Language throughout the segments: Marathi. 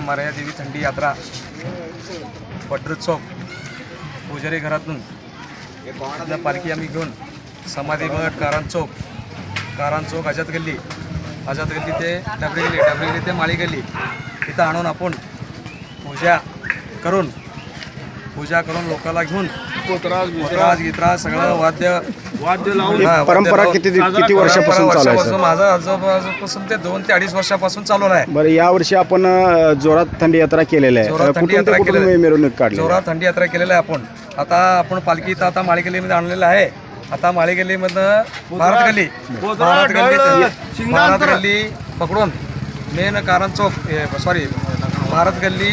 मारया देवी थंडी यात्रा. पटरोत्सव चौक पुजारी घरातून. आपल्या पालखी आम्ही घेऊन समाधी मठ कारान चौक. कारान चौक आझाद गल्ली. आझाद गल्ली ते डबरी गल्ली डबरी गल्ली ते माळी गल्ली. तिथं आणून आपण पूजा करून पूजा करून लोकांना घेऊन पोतराज गितराज. सगळं वाद्य वाद्य लावून ही परंपरा किती किती वर्षापासून चालू आहे वर्षापासून सर? माझा आजोबापासून ते दोन ते अडीच वर्षापासून चालू आहे. बरं यावर्षी आपण अ, जोरात थंडी यात्रा केलेली आहे. जोरात अ, थंडी कुठून ते यात्रा कुठून केलेली आहे. मिरवणूक काढली? जोरात थंडी यात्रा केलेला आहे आपण. आता आपण पालखी इथं आता माळी गल्लीमध्ये आणलेलं आहे. आता माळी गल्लीमधनं भारत गल्ली. भारत गल्ली भारत शिंगांतर. गल्ली पकडून मेन कारण चौक सॉरी भारत गल्ली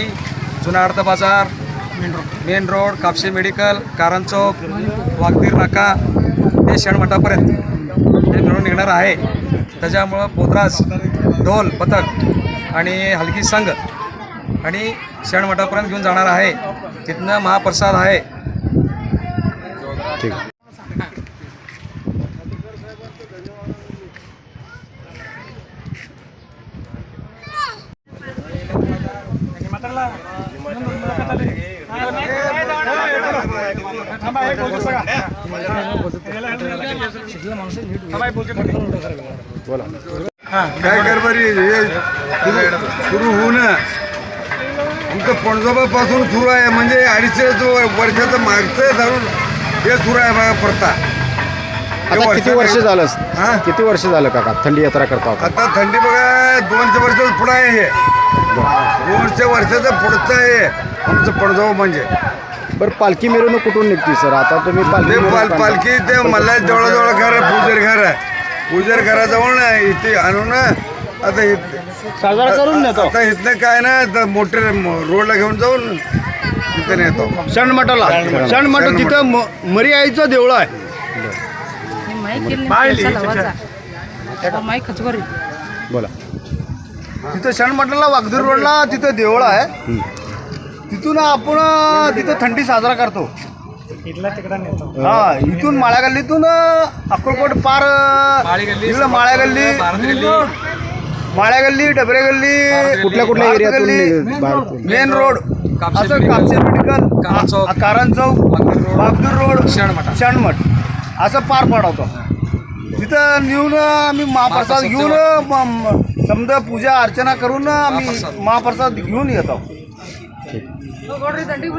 जुना अर्ध बाजार मेन रोड. कापशी मेडिकल कारण चौक वागदीर नाका ते शणमठापर्यंत. हे मिळून निघणार आहे. त्याच्यामुळं पोतराज ढोल पथक आणि हलकी संघ आणि शणमठापर्यंत घेऊन जाणार आहे. तिथनं महाप्रसाद आहे. ठीक. बोला काय हे सुरू- सुरू होऊन आमचं पणजोबापासून सुरू आहे म्हणजे अडीचशे वर्षाचं मागचं धरून हे सुरू आहे बघा हे आता किती वर्ष झालं? हा? किती वर्ष झालं काका? थंडी यात्रा करता आता थंडी बघा दोनशे वर्षाचं पुढं आहे हे. दोनशे वर्षाचं पुढचं आहे आमचं पणजोबा म्हणजे. बरं पालखी मिरवणूक कुठून निघते सर? आता तुम्ही ते पालखी पाल मिरवणूक पालखी ते मला जवळजवळ घर आहे पूजर घर आहे. पूजर घराजवळ ना इथे आणून ना. आता इथे साजरा करून नेतो. आता इथनं काय ना आता मोठे रोडला घेऊन जाऊन तिथे नेतो. शणमठाला शणमठ तिथं म- मरी आईचं देवळ आहे. बोला. तिथं शणमठाला वागदूर रोडला तिथं देवळ आहे. तिथून आपण तिथं थंडी साजरा करतो. हा इथून माळ्या गल्लीतून अक्कलकोट पार इकडं माळ्या गल्ली भारत गल्ली माळ्या गल्ली डबरे गल्ली कुठल्या कुठल्या एरियातून गल्ली, मेन रोड. कापसे असं कापसे मेडिकल कारंज चौक, वागदूर रोड, शणमठ. शणमठ असं पार पाडवतो. तिथं नेऊन आम्ही महाप्रसाद घेऊन समजा पूजा अर्चना करून आम्ही. महाप्रसाद घेऊन येतो. ದಂಡಿ